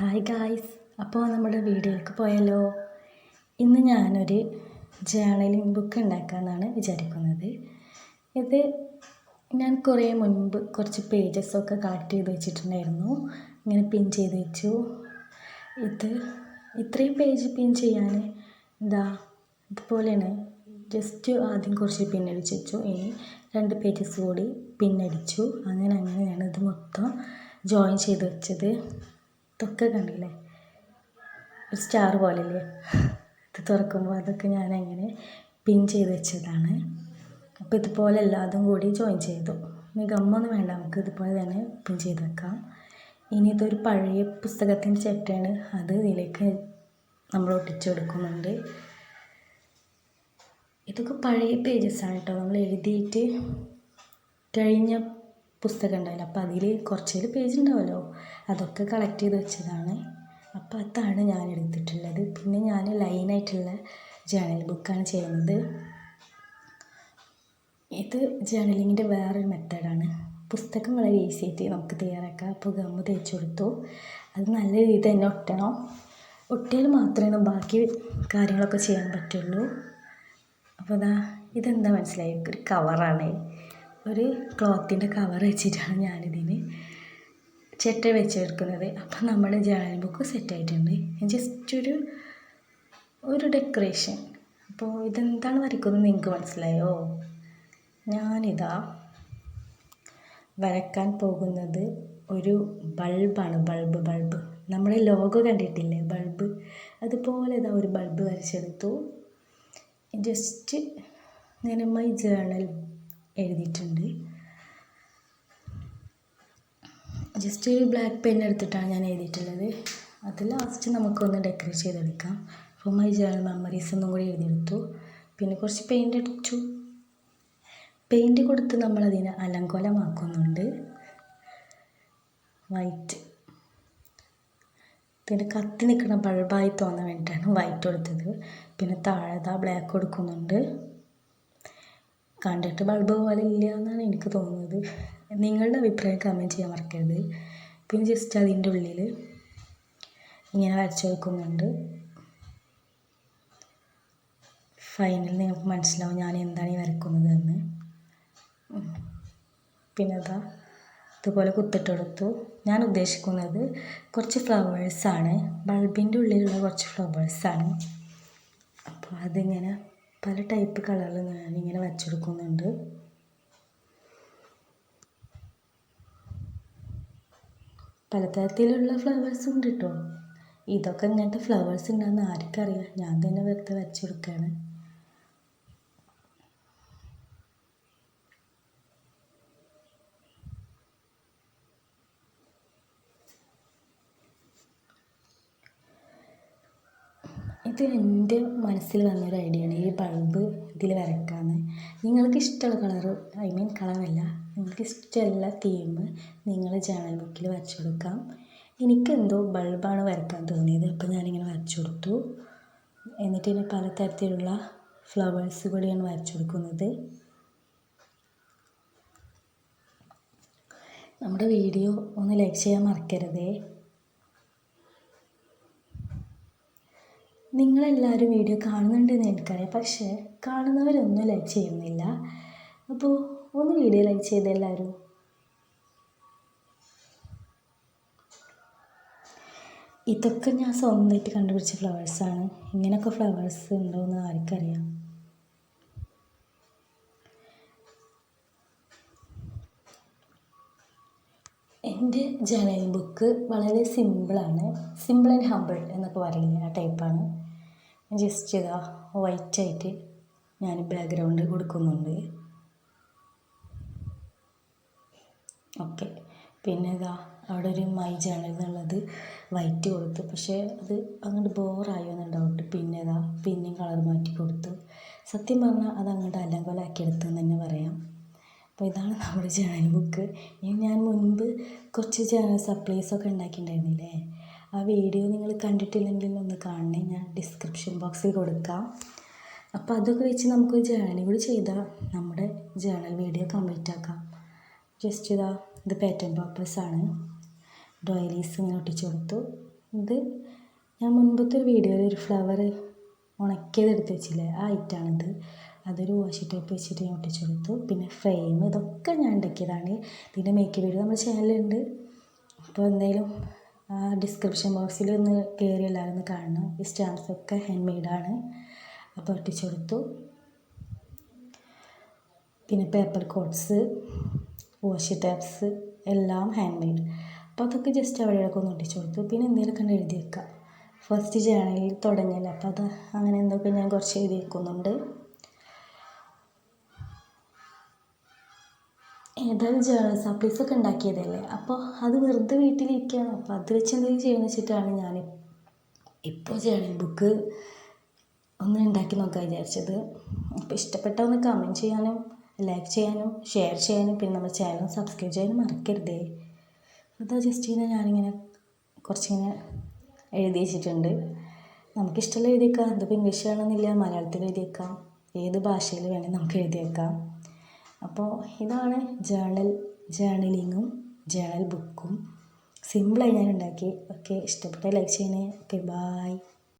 Hi guys അപ്പോൾ നമ്മുടെ വീഡിയോയിലേക്ക് പോയാലോ? ഇന്ന് ഞാനൊരു ജേണലിംഗ് ബുക്ക് ഉണ്ടാക്കാമെന്നാണ് വിചാരിക്കുന്നത്. ഇത് ഞാൻ കുറേ മുൻപ് കുറച്ച് പേജസൊക്കെ കളക്ട് ചെയ്ത് വെച്ചിട്ടുണ്ടായിരുന്നു. ഇങ്ങനെ പിൻ ചെയ്ത് വെച്ചു. ഇത് ഇത്രയും പേജ് പിൻ ചെയ്യാൻ ഇതാ ഇതുപോലെയാണ്. ജസ്റ്റ് ആദ്യം കുറച്ച് പിന്നടിച്ച് വെച്ചു. ഇനി രണ്ട് പേജസ് കൂടി പിന്നടിച്ചു അങ്ങനെ അങ്ങനെയാണ് ഇത് മൊത്തം ജോയിൻ ചെയ്ത് വെച്ചത്. ഇതൊക്കെ കണ്ടില്ലേ? ഒരു സ്റ്റാർ പോലെയല്ലേ? ഇത് തുറക്കുമ്പോൾ അതൊക്കെ ഞാൻ അങ്ങനെ പിൻ ചെയ്ത് വെച്ചതാണ്. അപ്പോൾ ഇതുപോലെ എല്ലാതും കൂടി ജോയിൻ ചെയ്തു. ഇനി ഗമ്മൊന്നും വേണ്ട നമുക്ക് ഇതുപോലെ തന്നെ പിൻ ചെയ്ത് വെക്കാം. ഇനി ഇതൊരു പഴയ പുസ്തകത്തിന്റെ ചിട്ടയാണ് അത് ഇതിലേക്ക് നമ്മൾ ഒട്ടിച്ചു കൊടുക്കുന്നുണ്ട്. ഇതൊക്കെ പഴയ പേജസ് ആണ് കേട്ടോ. നമ്മൾ എഴുതിയിട്ട് കഴിഞ്ഞ പുസ്തകം ഉണ്ടാവില്ല അപ്പോൾ അതിൽ കുറച്ചേൽ പേജ് ഉണ്ടാവുമല്ലോ അതൊക്കെ കളക്ട് ചെയ്ത് വെച്ചതാണ്. അപ്പോൾ അതാണ് ഞാൻ എടുത്തിട്ടുള്ളത്. പിന്നെ ഞാൻ ലൈനായിട്ടുള്ള ജേണൽ ബുക്കാണ് ചെയ്യുന്നത്. ഇത് ജേണലിങ്ങിന്റെ വേറൊരു മെത്തേഡാണ് പുസ്തകം വളരെ ഈസി ആയിട്ട് നമുക്ക് തയ്യാറാക്കാം. അപ്പോൾ ഗമ്മ് തേച്ച് കൊടുത്തു. അത് നല്ല രീതിയിൽ തന്നെ ഒട്ടണം. ഒട്ടിയാൽ മാത്രമേ ബാക്കി കാര്യങ്ങളൊക്കെ ചെയ്യാൻ പറ്റുള്ളൂ. അപ്പോൾ ഇതാ ഇതെന്താ മനസ്സിലായി? ഒരു കവറാണ് ഒരു ക്ലോത്തിന്റെ കവർ വെച്ചിട്ടാണ് ഞാനിതിന് ചെറ്റ വെച്ചെടുക്കുന്നത്. അപ്പം നമ്മുടെ ജേണൽ ബുക്ക് സെറ്റ് ആയിട്ടുണ്ട് ജസ്റ്റ് ഒരു ഒരു ഡെക്കറേഷൻ അപ്പോൾ ഇതെന്താണ് വരയ്ക്കുന്നത് നിങ്ങൾക്ക് മനസ്സിലായോ? ഞാനിതാ വരക്കാൻ പോകുന്നത് ഒരു ബൾബാണ്. Bulb bulb. നമ്മൾ ലോഗോ കണ്ടിട്ടില്ലേ? ബൾബ്. അതുപോലെ ഇതാ ഒരു ബൾബ് വരച്ചെടുത്തു. ജസ്റ്റ് ഇങ്ങനെ മൈ ജേണൽ എഴുതിയിട്ടുണ്ട്. ജസ്റ്റ് ഒരു ബ്ലാക്ക് പെൻ എടുത്തിട്ടാണ് ഞാൻ എഴുതിയിട്ടുള്ളത്. അത് ലാസ്റ്റ് നമുക്കൊന്ന് ഡെക്കറേറ്റ് ചെയ്തെടുക്കാം. അപ്പോൾ മൈ ജേണൽ മെമ്മറീസ് ഒന്നും കൂടി എഴുതിയെടുത്തു. പിന്നെ കുറച്ച് പെയിന്റ് അടിച്ചു. പെയിന്റ് കൊടുത്ത് നമ്മളതിനെ അലങ്കോലമാക്കുന്നുണ്ട്. വൈറ്റ് പിന്നെ കത്തി നിൽക്കുന്ന ബൾബായി തോന്നാൻ വേണ്ടിയിട്ടാണ് വൈറ്റ് കൊടുത്തത്. പിന്നെ താഴെ ബ്ലാക്ക് കൊടുക്കുന്നുണ്ട്. കണ്ടിട്ട് ബൾബ് പോലെ ഇല്ല എന്നാണ് എനിക്ക് തോന്നുന്നത്. നിങ്ങളുടെ അഭിപ്രായം കമന്റ് ചെയ്യാൻ മറക്കരുത്. പിന്നെ ജസ്റ്റ് അതിന്റെ ഉള്ളിൽ ഇങ്ങനെ വരച്ചു വെക്കുന്നുണ്ട്. ഫൈനൽ നിങ്ങൾക്ക് മനസ്സിലാവും ഞാൻ എന്താണ് ഈ വരക്കുന്നത് എന്ന്. പിന്നെ അതാ ഇതുപോലെ കുത്തിട്ടെടുത്തു. ഞാൻ ഉദ്ദേശിക്കുന്നത് കുറച്ച് ഫ്ലവേഴ്സാണ് ബൾബിന്റെ ഉള്ളിലുള്ള കുറച്ച് ഫ്ലവേഴ്സാണ് അപ്പോൾ അതിങ്ങനെ പല ടൈപ്പ് കളറിൽ ഞാനിങ്ങനെ വച്ചെടുക്കുന്നുണ്ട്. പലതരത്തിലുള്ള ഫ്ലവേഴ്സ് ഉണ്ട് കേട്ടോ ഇതൊക്കെ ഇങ്ങനത്തെ ഫ്ലവേഴ്സ് ഉണ്ടാകുന്ന ആർക്കറിയാം. ഞാൻ തന്നെ വെറുതെ വരച്ചെടുക്കുകയാണ് ഇത് എന്റെ മനസ്സിൽ വന്നൊരു ഐഡിയ ആണ്. ഈ ബൾബ് ഇതിൽ വരയ്ക്കാമെന്ന് നിങ്ങൾക്ക് ഇഷ്ടമുള്ള കളർ ഐ മീൻ കളറല്ല നിങ്ങൾക്ക് ഇഷ്ടമുള്ള തീം നിങ്ങൾ ജേണൽ ബുക്കിൽ വരച്ചു കൊടുക്കാം. എനിക്കെന്തോ ബൾബാണ് വരയ്ക്കാൻ തോന്നിയത്. അപ്പോൾ ഞാനിങ്ങനെ വരച്ചു കൊടുത്തു. എന്നിട്ട് ഇനി പലതരത്തിലുള്ള ഫ്ലവേഴ്സ് കൂടിയാണ് വരച്ചു കൊടുക്കുന്നത്. നമ്മുടെ വീഡിയോ ഒന്ന് ലൈക്ക് ചെയ്യാൻ മറക്കരുതേ. നിങ്ങളെല്ലാവരും വീഡിയോ കാണുന്നുണ്ടെന്ന് എനിക്കറിയാം. പക്ഷേ കാണുന്നവരൊന്നും ലൈക്ക് ചെയ്യുന്നില്ല. അപ്പോൾ ഒന്ന് വീഡിയോ ലൈക്ക് ചെയ്ത് എല്ലാവരും. ഇതൊക്കെ ഞാൻ സ്വന്തമായിട്ട് കണ്ടുപിടിച്ച ഫ്ലവേഴ്സാണ് ഇങ്ങനെയൊക്കെ ഫ്ലവേഴ്സ് ഉണ്ടോ എന്ന് ആർക്കറിയാം. എന്റെ ജനൽ ബുക്ക് വളരെ സിമ്പിളാണ് സിമ്പിൾ ആൻഡ് ഹമ്പിൾ എന്നൊക്കെ പറയുന്ന ആ ടൈപ്പാണ് ജസ്റ്റ് ഇതാ വൈറ്റ് ആയിട്ട് ഞാൻ ബാക്ക്ഗ്രൗണ്ട് കൊടുക്കുന്നുണ്ട്. ഓക്കെ പിന്നെ ഇതാ അവിടെ ഒരു മൈ ജേണൽ എന്നുള്ളത് വൈറ്റ് കൊടുത്തു. പക്ഷേ അത് അങ്ങോട്ട് ബോറായോ എന്ന് ഡൗട്ട് പിന്നെ ഇതാ പിന്നെയും കളർ മാറ്റി കൊടുത്തു. സത്യം പറഞ്ഞാൽ അത് അങ്ങോട്ട് അല്ലങ്കോലാക്കി എടുത്തു എന്ന് തന്നെ പറയാം. അപ്പോൾ ഇതാണ് നമ്മുടെ ജേണൽ ബുക്ക് ഞാൻ മുൻപ് കുറച്ച് ജേണൽ സപ്ലൈസൊക്കെ ഉണ്ടാക്കിയിട്ടുണ്ടായിരുന്നില്ലേ? ആ വീഡിയോ നിങ്ങൾ കണ്ടിട്ടില്ലെങ്കിൽ ഒന്ന് കാണണേ. ഞാൻ ഡിസ്ക്രിപ്ഷൻ ബോക്സിൽ കൊടുക്കാം. അപ്പോൾ അതൊക്കെ വെച്ച് നമുക്ക് ജേണൽ കൂടി ചെയ്താൽ നമ്മുടെ ജേണൽ വീഡിയോ കംപ്ലീറ്റ് ആക്കാം. ജസ്റ്റ് ഇതാ ഇത് പാറ്റേൺ പേപ്പേഴ്സാണ് ഡോയിലീസ് ഇങ്ങനെ ഒട്ടിച്ചു കൊടുത്തു. ഇത് ഞാൻ മുൻപത്തെ ഒരു വീഡിയോയിൽ ഒരു ഫ്ലവർ ഉണക്കിയത് എടുത്ത് വെച്ചില്ലേ? ആ ഐറ്റാണിത് അതൊരു വാഷി ടൈപ്പ് വെച്ചിട്ട് ഞാൻ ഒട്ടിച്ചു കൊടുത്തു. പിന്നെ ഫ്രെയിം ഇതൊക്കെ ഞാൻ ഉണ്ടാക്കിയതാണ്. ഇതിന്റെ മേക്കപ്പ് വീഡിയോ നമ്മുടെ ചാനലുണ്ട് അപ്പോൾ എന്തായാലും ആ ഡിസ്ക്രിപ്ഷൻ ബോക്സിൽ ഒന്ന് കയറി എല്ലാവരും ഒന്ന് കാണണം. ഈ സ്റ്റാമ്പ്സ് ഒക്കെ ഹാൻഡ് മെയ്ഡാണ് അപ്പോൾ ഒട്ടിച്ചു കൊടുത്തു. പിന്നെ പേപ്പർ കോട്ട്സ് വാഷി ടാപ്സ് എല്ലാം ഹാൻഡ് മെയ്ഡ് അപ്പോൾ അതൊക്കെ ജസ്റ്റ് അവിടെയൊക്കെ ഒന്ന് ഒട്ടിച്ചു കൊടുത്തു. പിന്നെ എന്തെങ്കിലും ഉണ്ട് എഴുതി വെക്കാം. ഫസ്റ്റ് ജേണലിൽ തുടങ്ങിയല്ലോ. അപ്പോൾ അത് അങ്ങനെ എന്തൊക്കെ ഞാൻ കുറച്ച് എഴുതി വെക്കുന്നുണ്ട്. ഏതായാലും ജേണൽ ഒക്കെ ഉണ്ടാക്കിയതല്ലേ? അപ്പോൾ അത് വെറുതെ വീട്ടിലിരിക്കുകയാണ് അപ്പോൾ അത് വെച്ച് എന്തെങ്കിലും ചെയ്യുമെന്ന് വെച്ചിട്ടാണ് ഞാൻ ഇപ്പോൾ ജേണൽ ബുക്ക് ഒന്ന് ഉണ്ടാക്കി നോക്കാൻ വിചാരിച്ചത്. അപ്പോൾ ഇഷ്ടപ്പെട്ട ഒന്ന് കമന്റ് ചെയ്യാനും ലൈക്ക് ചെയ്യാനും ഷെയർ ചെയ്യാനും പിന്നെ നമ്മുടെ ചാനൽ സബ്സ്ക്രൈബ് ചെയ്യാനും മറക്കരുതേ. അതാ ജസ്റ്റ് ചെയ്യുന്ന ഞാനിങ്ങനെ കുറച്ചിങ്ങനെ എഴുതി വെച്ചിട്ടുണ്ട്. നമുക്കിഷ്ടമുള്ള എഴുതിയേക്കാം. അതിപ്പോൾ ഇംഗ്ലീഷ് വേണമെന്നില്ല മലയാളത്തിൽ എഴുതിയേക്കാം. ഏത് ഭാഷയിൽ വേണമെങ്കിൽ നമുക്ക് എഴുതി വെക്കാം അപ്പോൾ ഇതാണ് ജേണൽ ജേണലിങ്ങും ജേണൽ ബുക്കും സിമ്പിളായി ഞാൻ ഉണ്ടാക്കി ഓക്കെ ഇഷ്ടപ്പെട്ടാൽ ലൈക്ക് ചെയ്യണേ. Okay bye